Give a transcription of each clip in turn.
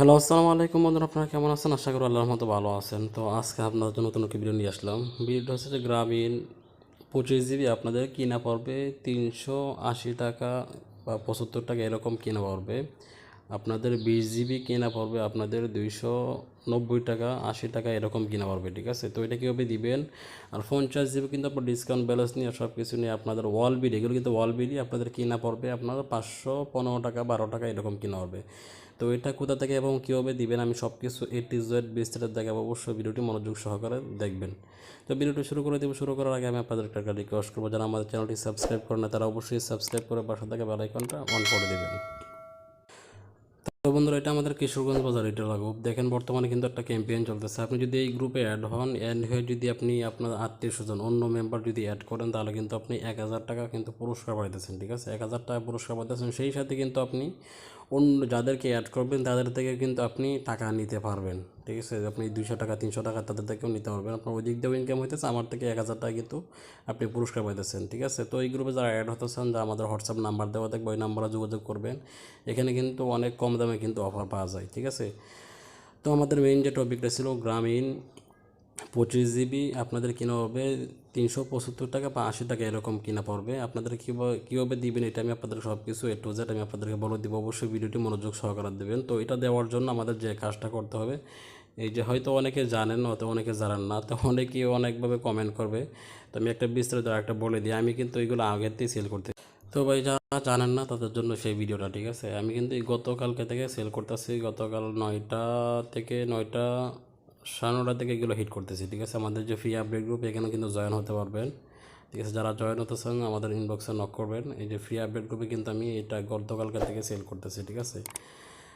Hello আসসালামু আলাইকুম বন্ধুরা, আপনারা কেমন আছেন? আশা করি আল্লাহর মতো ভালো আছেন। তো আজকে আপনাদের জন্য নতুন একটি ভিডিও নিয়ে আসলাম। ভিডিওটা হচ্ছে যে গ্রামীণ পঁচিশ জিবি আপনাদের কিনা পড়বে তিনশো আশি টাকা বা পঁচাত্তর টাকা এরকম কিনা পড়বে। আপনাদের বিশ জিবি কিনা পড়বে আপনাদের দুইশো নব্বই টাকা, আশি টাকা এরকম কিনা পড়বে, ঠিক আছে? তো এটা কীভাবে দিবেন? আর পঞ্চাশ জিবি কিন্তু আপনার ডিসকাউন্ট ব্যালেন্স নিয়ে সব কিছু নিয়ে আপনাদের ওয়াল বিল এগুলো কিন্তু ওয়াল বিলই আপনাদের কিনা পড়বে আপনার পাঁচশো পনেরো টাকা, বারো টাকা এরকম কিনা হবে তো এটা কোথা থেকে এবং কীভাবে দিবেন আমি সব কিছু এ টি জেড বিস্তারিত দেখাবো। অবশ্যই ভিডিওটি মনোযোগ সহকারে দেখবেন। তো ভিডিওটি শুরু করে দেবো। শুরু করার আগে আমি আপনাদের একটা রিকোয়েস্ট করব। যারা আমাদের চ্যানেলটি সাবস্ক্রাইব করে না, তারা অবশ্যই সাবস্ক্রাইব করে পাশে থেকে বেল আইকনটা অন করে দেবেন। তো বন্ধুরা, এটা আমাদের কিশোরগঞ্জ বাজার, এটা গ্রুপ দেখেন, বর্তমানে কিন্তু একটা ক্যাম্পেইন চলতেছে। আপনি যদি এই গ্রুপে অ্যাড হন অ্যাড হয়ে যদি আপনি আপনার আত্মীয় স্বজন অন্য মেম্বার যদি অ্যাড করেন, তাহলে কিন্তু আপনি এক হাজার টাকা কিন্তু পুরস্কার পাইতেছেন, ঠিক আছে? এক হাজার টাকা পুরস্কার পাইতেছেন, সেই সাথে কিন্তু আপনি অন্য যাদেরকে অ্যাড করবেন, তাদের থেকে কিন্তু আপনি টাকা নিতে পারবেন। ঠিক আছে? আপনি দুইশো টাকা, তিনশো টাকা তাদের থেকেও নিতে পারবেন। আপনার ওই দিক দিয়েও ইনকাম হইতেছে, আমার থেকে এক হাজার টাকা কিন্তু আপনি পুরস্কার পাইতেছেন। ঠিক আছে? তো এই গ্রুপে যারা অ্যাড হতেছেন যা আমাদের হোয়াটসঅ্যাপ নাম্বার দেওয়া থাকবে, ওই নাম্বারে যোগাযোগ করবেন। এখানে কিন্তু অনেক কম দামে কিন্তু অফার পাওয়া যায়। ঠিক আছে? তো আমাদের মেইন যে টপিকটা ছিল, গ্রামীণ পঁচিশ জিবি আপনাদের কিনা হবে? তিনশো পঁচাত্তর টাকা বা আশি টাকা এরকম কিনা পড়বে। আপনাদের কীভাবে কীভাবে দিবেন এটা আমি আপনাদের সব কিছু এ টু জেড আমি আপনাদেরকে বলে দিব। অবশ্যই ভিডিওটি মনোযোগ সহকারে দেবেন। তো এটা দেওয়ার জন্য আমাদের যে কাজটা করতে হবে, এই যে হয়তো অনেকে জানেন, হয়তো অনেকে জানেন না, তো অনেকেই অনেকভাবে কমেন্ট করবে। তো আমি একটা বিস্তারিত একটা বলে দিই। আমি কিন্তু এইগুলো আগেতেই সেল করতে, তো ভাই যারা জানেন না তাদের জন্য সেই ভিডিওটা, ঠিক আছে? আমি কিন্তু গতকালকে থেকে সেল করতেছি। গতকাল নয়টা থেকে নয়টা সাড়ে নটা থেকে এগুলো হিট করতেছি, ঠিক আছে? আমাদের যে ফ্রি আপডেট গ্রুপ এখানে কিন্তু জয়েন হতে পারবেন। ঠিক আছে, যারা জয়েন হতে চান, আমাদের ইনবক্সে নক করবেন। এই যে ফ্রি আপডেট গ্রুপে কিন্তু আমি এটা গতকালকে থেকে সেল করতেছি, ঠিক আছে?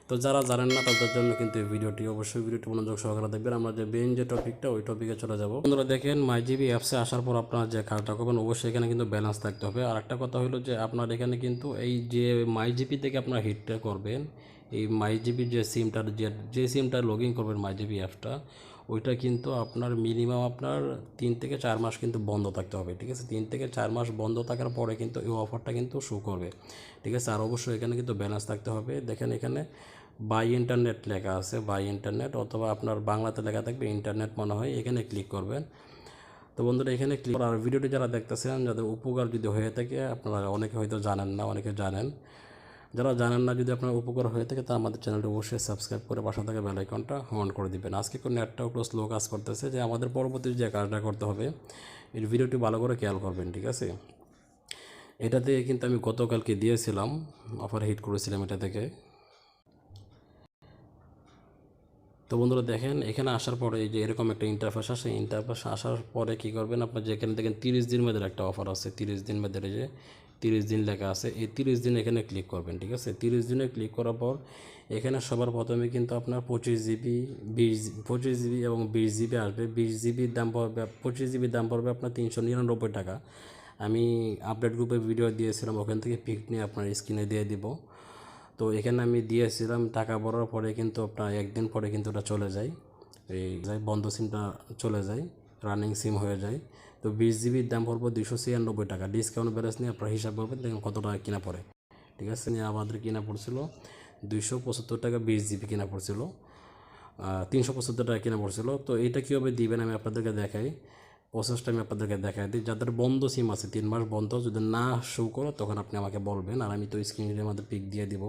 তো যারা জানেন না, তাদের জন্য কিন্তু এই ভিডিওটি অবশ্যই ভিডিওটি মনোযোগ সহকারে দেখবেন। আমরা যে মেইন যে টপিকটা ওই টপিকে চলে যাব। বন্ধুরা, দেখেন মাইজিবি অ্যাপসে আসার পর আপনার যে কাজটা করবেন, অবশ্যই এখানে কিন্তু ব্যালেন্স থাকতে হবে। আর একটা কথা হলো যে, আপনার এখানে কিন্তু এই যে মাইজিপি থেকে আপনার হিটটা করবেন এই মাইজিবি যে সিমটার যে যে সিমটা লগ ইন করবেন মাইজিবি অ্যাপটা ওইটা কিন্তু আপনার মিনিমাম আপনার তিন থেকে চার মাস কিন্তু বন্ধ থাকতে হবে, ঠিক আছে? তিন থেকে চার মাস বন্ধ থাকার পরে কিন্তু এই অফারটা কিন্তু শো করবে, ঠিক আছে? আর অবশ্যই এখানে কিন্তু ব্যালেন্স থাকতে হবে। দেখেন এখানে বাই ইন্টারনেট লেখা আছে বাই ইন্টারনেট অথবা আপনার বাংলাতে লেখা থাকবে ইন্টারনেট মনে হয়, এখানে ক্লিক করবেন। তো বন্ধুরা, এখানে ক্লিক আর ভিডিওটি যারা দেখতেছেন, যাদের উপকার যদি হয়ে থাকে, আপনারা অনেকে হয়তো জানেন না, অনেকে জানেন। যারা জানেন না যদি আপনার উপকার হয়ে থাকে, তা আমাদের চ্যানেলটি অবশ্যই সাবস্ক্রাইব করে পাশে থাকা বেল আইকনটা অন করে দিবেন। আজকে কোনো একটু স্লো কাজ করতেছে যে আমাদের পরবর্তী যে কাজটা করতে হবে এই ভিডিওটি ভালো করে খেয়াল করবেন, ঠিক আছে? এটাতে কিন্তু আমি গতকালকে দিয়েছিলাম অফার হিট করেছিলাম এটা থেকে। তো বন্ধুরা দেখেন, এখানে আসার পরে এই যে এরকম একটা ইন্টারফেস আসে ইন্টারফেস আসার পরে কী করবেন, আপনার যেখানে দেখেন তিরিশ দিন মেয়েদের একটা অফার আছে, তিরিশ দিন মেয়েদের যে তিরিশ দিন লেখা আছে, এই তিরিশ দিন এখানে ক্লিক করবেন, ঠিক আছে? তিরিশ দিনে ক্লিক করার পর এখানে সবার প্রথমে কিন্তু আপনার পঁচিশ জিবি, বিশ পঁচিশ জিবি এবং বিশ জিবি আসবে। বিশ জিবির দাম পড়বে, পঁচিশ জিবির দাম পড়বে আপনার তিনশো নিরানব্বই টাকা। আমি আপডেট গ্রুপে ভিডিও দিয়েছিলাম, ওখান থেকে পিক নিয়ে আপনার স্ক্রিনে দিয়ে দিব। তো এখানে আমি দিয়েছিলাম, টাকা ভরার পরে কিন্তু আপনার একদিন পরে কিন্তু ওটা চলে যায়। এই বন্ধ সিমটা চলে যায়। রানিং সিম হয়ে যায়। তো বিশ জিবির দাম পড়ব দুশো ছিয়ানব্বই টাকা। ডিসকাউন্ট ব্যালেন্স নিয়ে আপনার হিসাব করবেন, দেখুন কত টাকা কিনা পড়ে। ঠিক আছে, নিয়ে আমাদের কিনা পড়ছিল দুইশো পঁচাত্তর টাকা বিশ জিবি কিনা পড়ছিল। তিনশো পঁচাত্তর টাকা কিনা পড়ছিল। তো এইটা কীভাবে দিবেন আমি আপনাদেরকে দেখাই। প্রসেসটা আমি আপনাদেরকে দেখাই। দিই যাদের বন্ধ সিম আছে, তিন মাস বন্ধ, যদি না শো করো, তখন আপনি আমাকে বলবেন। আর আমি তো স্ক্রিনের মধ্যে পিক দিয়ে দিব।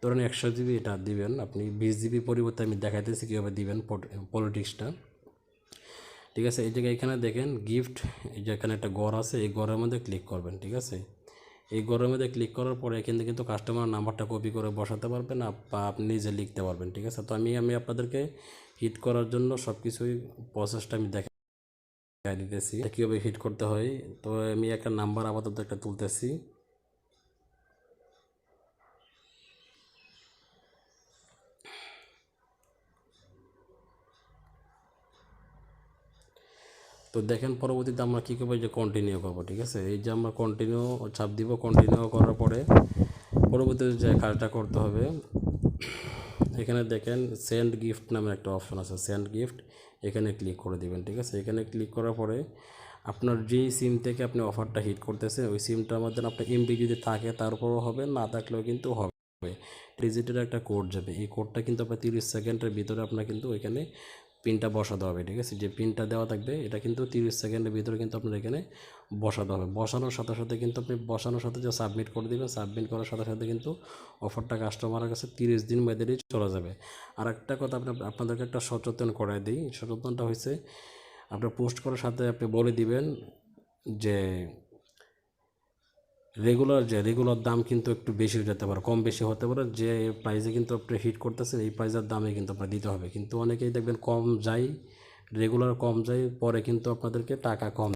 ধরেন একশো জিবি এটা দিবেন। আপনি বিশ জিবি পরিবর্তে আমি দেখাইতেছি কীভাবে দিবেন পলিটিক্সটা ঠিক আছে? এই জায়গায় এখানে দেখেন গিফট এই যে এখানে একটা গড় আছে, এই গড়ের মধ্যে ক্লিক করবেন, ঠিক আছে? এই গড়ের মধ্যে ক্লিক করার পরে এখান থেকে কিন্তু কাস্টমার নাম্বারটা কপি করে বসাতে পারবেন বা আপনি নিজে লিখতে পারবেন, ঠিক আছে? তো আমি আমি আপনাদেরকে হিট করার জন্য সব কিছুই প্রসেসটা আমি দেখা দিতেছি। কীভাবে হিট করতে হয়? তো আমি একটা নাম্বার আপাতত একটা তুলতেছি। তো দেখেন পরবর্তীতে আমরা কী করব? যে কন্টিনিউ করব, ঠিক আছে? এই যে আমরা কন্টিনিউ ছাপ দিব কন্টিনিউ করার পরে পরবর্তীতে যে কাজটা করতে হবে, এখানে দেখেন সেন্ড গিফট নামে একটা অপশন আছে সেন্ড গিফট এখানে ক্লিক করে দিবেন, ঠিক আছে? এখানে ক্লিক করার পরে আপনার যেই সিম থেকে আপনি অফারটা হিট করতেছেন, ওই সিমটার মধ্যে আপনার এমবি যদি থাকে তারপরও হবে, না থাকলেও কিন্তু হবে। ডিজিটের একটা কোড যাবে। এই কোডটা কিন্তু আপনার তিরিশ সেকেন্ডের ভিতরে আপনার কিন্তু এখানে পিনটা বসাতে হবে, ঠিক আছে? যে পিনটা দেওয়া থাকবে, এটা কিন্তু তিরিশ সেকেন্ডের ভিতরে কিন্তু আপনার এখানে বসাতে হবে। বসানোর সাথে সাথে কিন্তু আপনি বসানোর সাথে যে সাবমিট করে দেবেন, সাবমিট করার সাথে সাথে কিন্তু অফারটা কাস্টমারের কাছে তিরিশ দিন মেয়াদেরই চলে যাবে। আর একটা কথা আপনি আপনাদেরকে একটা সচেতন করাই দিই। সচেতনটা হয়েছে আপনার পোস্ট করার সাথে আপনি বলে দিবেন যে রেগুলার যে রেগুলার দাম কিন্তু একটু বেশি হয়ে যেতে পারে, কম বেশি হতে পারে, যে প্রাইসে কিন্তু আপনি হিট করতেছেন, এই প্রাইসের দামে কিন্তু আপনার দিতে হবে। কিন্তু অনেকেই দেখবেন কম যায় রেগুলার কম যায়, পরে কিন্তু আপনাদেরকে টাকা কম